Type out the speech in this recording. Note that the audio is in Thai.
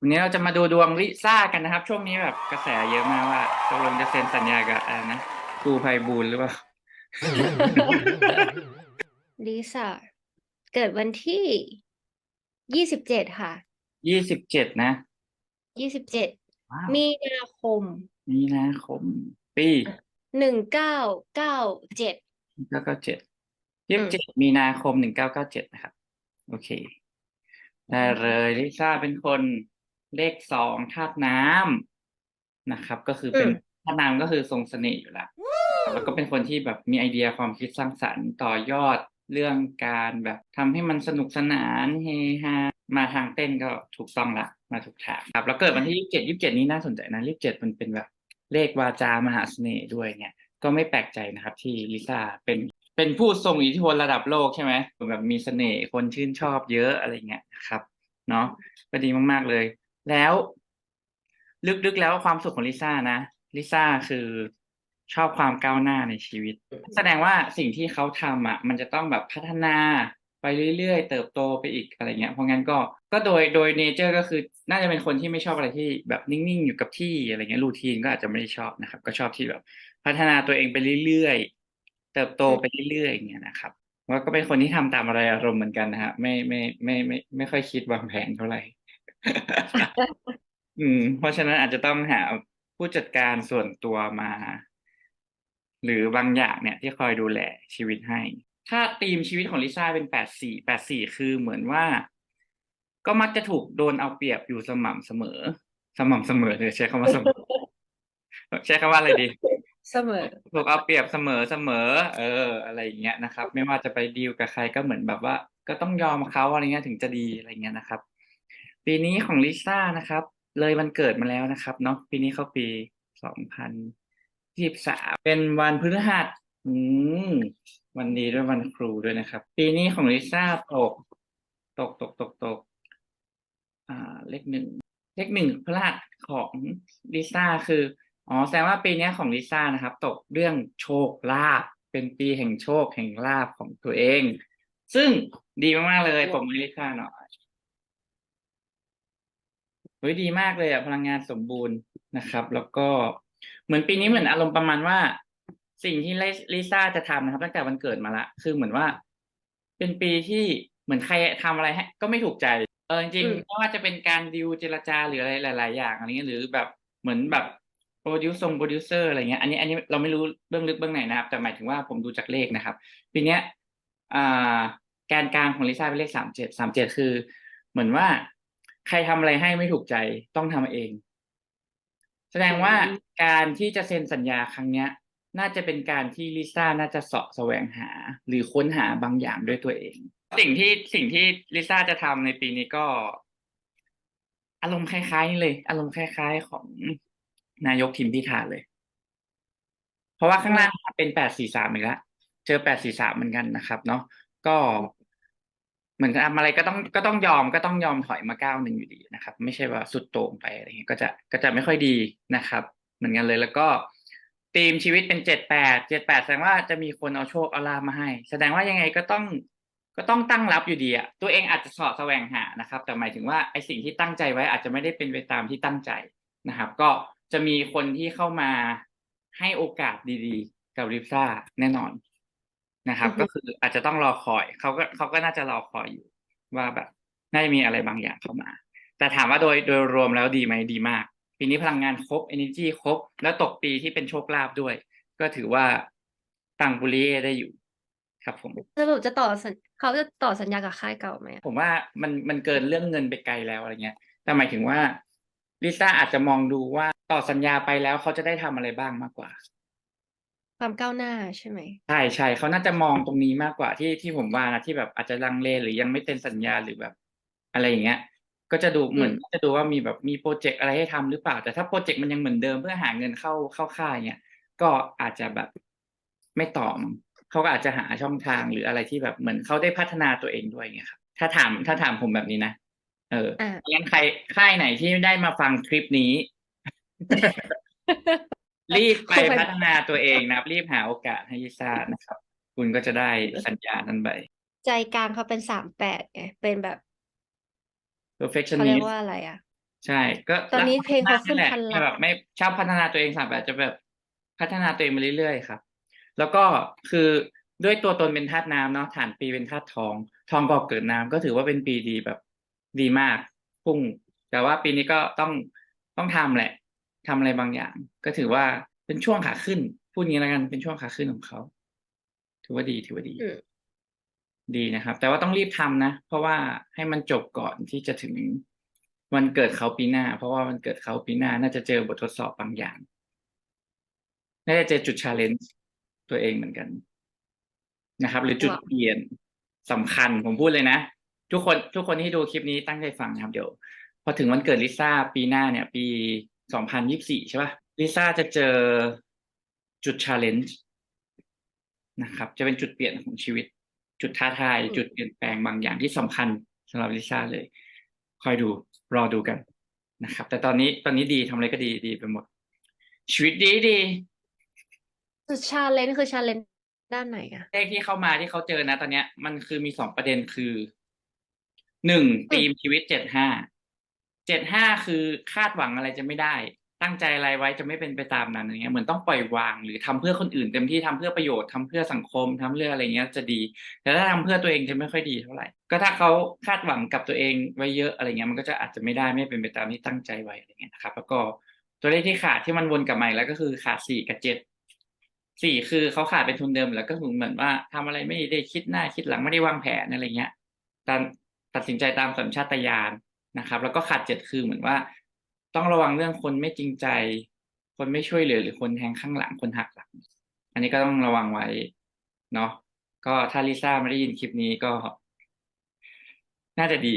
วันนี้เราจะมาดูดวงลิซ่ากันนะครับ ช่วงนี้แบบกระแสเยอะมากว่าตกลงจะเซ็นสัญญากับอะไรนะครูไพบูลย์หรือเปล่า ลิซ่าเกิดวันที่ยี่สิบเจ็ดค่ะยี่สิบเจ็ดนะยี่สิบเจ็ดว้าวมีนาคมมีนาคม ปีหนึ่งเก้าเก้าเจ็ด เก้าเก้าเจ็ดยี่สิบเจ็ดมีนาคมหนึ่งเก้าเก้าเจ็ดนะครับ โอเค ได้เลยลิซ่าเป็นคน เลขสองธาตุน้ำนะครับ ก็คือเป็นธาตุน้ำก็คือทรงเสน่ห์อยู่แล้วแล้วก็เป็นคนที่แบบมีไอเดียความคิดสร้างสรรค์ต่อยอดเรื่องการแบบทำให้มันสนุกสนานเฮฮามาทางเต้นก็ถูกต้องละมาถูกทางครับ แล้วเกิดวันที่ยี่สิบเจ็ดยี่สิบเจ็ดนี้น่าสนใจนะยี่สิบเจ็ดมันเป็นแบบเลขวาจามหาเสน่ห์ด้วยเนี่ย ก็ไม่แปลกใจนะครับ ที่ลิซ่าเป็นเป็นผู้ทรงอิทธิพลระดับโลกใช่ไหมแบบมีเสน่ห์คนชื่นชอบเยอะอะไรเงี้ยนะครับ เนาะก็ดีมากๆเลย แล้วลึกๆแล้วความสุขของลิซ่านะลิซ่าคือชอบความก้าวหน้าในชีวิต แสดงว่าสิ่งที่เขาทำอะ มันจะต้องแบบพัฒนาไปเรื่อยๆ เติบโตไปอีกอะไรเงี้ย เพราะงั้นก็ก็โดยโดยเนเจอร์ก็คือน่าจะเป็นคนที่ไม่ชอบอะไรที่แบบนิ่งๆ อยู่กับที่อะไรเงี้ยรูทีนก็อาจจะไม่ได้ชอบนะครับ ก็ชอบที่แบบพัฒนาตัวเองไปเรื่อยๆ เติบโตไปเรื่อยๆอย่างเงี้ยนะครับว่าก็เป็นคนที่ทำตามอะไรอารมณ์เหมือนกันนะฮะไม่ไม่ไม่ไม่ไม่ไม่ค่อยคิดวางแผนเท่าไหร่ อืม เพราะฉะนั้นอาจจะต้องหาผู้จัดการส่วนตัวมา หรือบางอย่างเนี่ยที่คอยดูแลชีวิตให้ ถ้าธีมชีวิตของลิซ่าเป็นแปดสี่แปดสี่คือเหมือนว่า ก็มักจะถูกโดนเอาเปรียบอยู่สม่ำเสมอ สม่ำเสมอเลยใช้คำว่าเสมอ ใช้คำว่าอะไรดีเสมอถูกเอาเปรียบเสมอเสมอ เออ อะไรอย่างเงี้ยนะครับ ไม่ว่าจะไปดีลกับใครก็เหมือนแบบว่า ก็ต้องยอมเขาอะไรเงี้ยถึงจะดีอะไรเงี้ยนะครับ ปีนี้ของลิซ่านะครับ เลยวันเกิดมาแล้วนะครับเนาะปีนี้เขาปีสองพันยี่สิบสามเป็นวันพฤหัสอืมวันดีด้วยวันครูด้วยนะครับ ปีนี้ของลิซ่าตก ตกตกตกตก อ่า เลขหนึ่งเลขหนึ่งพลาดของลิซ่าคืออ๋อแสดงว่าปีนี้ของลิซ่านะครับ ตกเรื่องโชคลาภเป็นปีแห่งโชคแห่งลาภของตัวเอง ซึ่งดีมากๆเลยผมลิซ่าหน่อย เฮ้ยดีมากเลยอะพลังงานสมบูรณ์นะครับ แล้วก็เหมือนปีนี้เหมือนอารมณ์ประมาณว่า สิ่งที่ลิซ่าจะทำนะครับ ตั้งแต่วันเกิดมาละ คือเหมือนว่า เป็นปีที่เหมือนใครทำอะไรให้ก็ไม่ถูกใจ เออจริงอืมๆไม่ว่าจะเป็นการดิวเจรจาหรืออะไรหลาย ๆ อย่างอะไรเงี้ยหรือแบบเหมือนแบบโปรดิวซงโปรดิวเซอร์อะไรเงี้ยอันนี้อันนี้เราไม่รู้เบื้องลึกเบื้องไหนนะครับ แต่หมายถึงว่าผมดูจากเลขนะครับ ปีเนี้ยอ่าแกนกลางของลิซ่าเป็นเลขสามเจ็ดสามเจ็ดคือ เหมือนว่า ใครทำอะไรให้ไม่ถูกใจต้องทำเอง แสดงว่าการที่จะเซ็นสัญญาครั้งเนี้ย น่าจะเป็นการที่ลิซ่าน่าจะเสาะแสวงหา หรือค้นหาบางอย่างด้วยตัวเอง สิ่งที่สิ่งที่ลิซ่าจะทำในปีนี้ก็ อารมณ์คล้ายๆนี่เลย อารมณ์คล้าย ๆ ของนายกทิมพิธาเลย เพราะว่าข้างหน้าเป็นแปดสี่สามอีกแล้วเจอแปดสี่สามเหมือนกันนะครับ เนาะก็ เหมือนทำอะไรก็ต้องก็ต้องยอมก็ต้องยอมถอยมาก้าวหนึ่งอยู่ดีนะครับ ไม่ใช่ว่าสุดโต่งไปอะไรเงี้ยก็จะก็จะไม่ค่อยดีนะครับ เหมือนกันเลยแล้วก็ธีมชีวิตเป็นเจ็ดแปดเจ็ดแปดแสดงว่าจะมีคนเอาโชคเอาลามาให้ แสดงว่ายังไงก็ต้องก็ต้องตั้งรับอยู่ดีอะตัวเองอาจจะสอดแสวงหานะครับ แต่หมายถึงว่าไอสิ่งที่ตั้งใจไว้อาจจะไม่ได้เป็นไปตามที่ตั้งใจนะครับ ก็จะมีคนที่เข้ามาให้โอกาสดีๆ กับริซ่าแน่นอน นะครับอือฮึก็คืออาจจะต้องรอคอยเขาก็เขาก็น่าจะรอคอยอยู่ ว่าแบบน่าจะมีอะไรบางอย่างเข้ามา แต่ถามว่าโดยโดยรวมแล้วดีไหมดีมาก ปีนี้พลังงานครบ energy ครบ แล้วตกปีที่เป็นโชคลาภด้วย ก็ถือว่าตังบุรีได้อยู่ ครับผมสรุปจะต่อสัญเขาจะต่อสัญญากับค่ายเก่าไหมอะผมว่ามันมันเกินเรื่องเงินไปไกลแล้วอะไรเงี้ย แต่หมายถึงว่าลิซ่าอาจจะมองดูว่าต่อสัญญาไปแล้วเขาจะได้ทำอะไรบ้างมากกว่า ความก้าวหน้าใช่ไหม ใช่ใช่เขาน่าจะมองตรงนี้มากกว่าที่ที่ผมว่านะที่แบบอาจจะลังเลหรือยังไม่เซ็นสัญญาหรือแบบ อะไรอย่างเงี้ย ก็จะดูเหมือนจะดูว่ามีแบบมีโปรเจกต์อะไรให้ทำหรือเปล่า แต่ถ้าโปรเจกต์มันยังเหมือนเดิมเพื่อหาเงินเข้าเข้าค่ายเนี่ยก็อาจจะแบบไม่ตอมเขาก็อาจจะหาช่องทางหรืออะไรที่แบบเหมือนเขาได้พัฒนาตัวเองด้วยเงี้ยครับถ้าถามถ้าถามผมแบบนี้นะเอออ่างั้นใครค่ายไหนที่ได้มาฟังคลิปนี้ รีบไปเข้าไปพัฒนาตัวเองนะครับ รีบหาโอกาสให้ลิซ่านะครับ คุณก็จะได้สัญญานั้นไปใจกลางเขาเป็นสามแปดไงเป็นแบบเขาเรีย perfectionist กว่าอะไรอะใช่ ก็ตอนนี้เพลงเขาขึ้นแหละพันล้านแต่แบบไม่ชอบพัฒนาตัวเองสับแบบจะแบบพัฒนาตัวเองมาเรื่อยๆครับ แล้วก็คือด้วยตัวตนเป็นธาตุน้ำเนาะฐานปีเป็นธาตุทอง ทองก่อเกิดน้ำก็ถือว่าเป็นปีดีแบบ ดีมาก พุ่ง แต่ว่าปีนี้ก็ต้องต้องทำแหละ ทำอะไรบางอย่าง ก็ถือว่าเป็นช่วงขาขึ้น พูดงี้แล้วกันเป็นช่วงขาขึ้นของเขาถือว่าดีถือว่าดีอืมดีนะครับ แต่ว่าต้องรีบทำนะ เพราะว่าให้มันจบก่อนที่จะถึงวันเกิดเขาปีหน้า เพราะว่าวันเกิดเขาปีหน้า น่าจะเจอบททดสอบบางอย่าง น่าจะเจอจุดชาเลนจ์ตัวเองเหมือนกันนะครับ หรือจุดว้าวเปลี่ยนสำคัญผมพูดเลยนะ ทุกคนทุกคนที่ดูคลิปนี้ตั้งใจฟังนะครับ เดี๋ยว พอถึงวันเกิดลิซ่าปีหน้าเนี่ย ปี สองพันยี่สี่ใช่ป่ะลิซ่าจะเจอจุดชาเลนจ์นะครับ จะเป็นจุดเปลี่ยนของชีวิต จุดท้าทายอืมจุดเปลี่ยนแปลงบางอย่างที่สำคัญสำหรับลิซ่าเลย คอยดูรอดูกันนะครับ แต่ตอนนี้ตอนนี้ดีทำอะไรก็ดีดีไปหมด ชีวิตดีดีจุดชาเลนจ์คือชาเลนจ์ด้านไหนอะเลขที่เข้ามาที่เขาเจอนะ ตอนเนี้ยมันคือมีสองประเด็นคือหนึ่งธีมชีวิตเจ็ดห้า เจ็ดห้าคือคาดหวังอะไรจะไม่ได้ ตั้งใจอะไรไว้จะไม่เป็นไปตามนั้นอย่างเงี้ยเหมือนต้องปล่อยวาง หรือทำเพื่อคนอื่นเต็มที่ทำเพื่อประโยชน์ทำเพื่อสังคมทำเพื่ออะไรเงี้ยจะดี แต่ถ้าทำเพื่อตัวเองจะไม่ค่อยดีเท่าไหร่ ก็ถ้าเขาคาดหวังกับตัวเองไว้เยอะอะไรเงี้ยมันก็จะอาจจะไม่ได้ไม่เป็นไปตามที่ตั้งใจไว้อะไรเงี้ยนะครับ แล้วก็ตัวเลขที่ขาดที่มันวนกลับมาแล้วก็คือขาดสี่กับเจ็ดสี่คือเขาขาดเป็นทุนเดิมแล้วก็เหมือนว่าทำอะไรไม่ได้คิดหน้าคิดหลังไม่ได้วางแผนอะไรเงี้ยตามตัดสินใจตามสัญชาตญาณ นะครับ แล้วก็ขาดเจ็ดคือเหมือนว่า ต้องระวังเรื่องคนไม่จริงใจ คนไม่ช่วยเหลือหรือคนแทงข้างหลังคนหักหลัง อันนี้ก็ต้องระวังไว้เนาะก็ถ้าลิซ่าไม่ได้ยินคลิปนี้ก็ น่าจะดี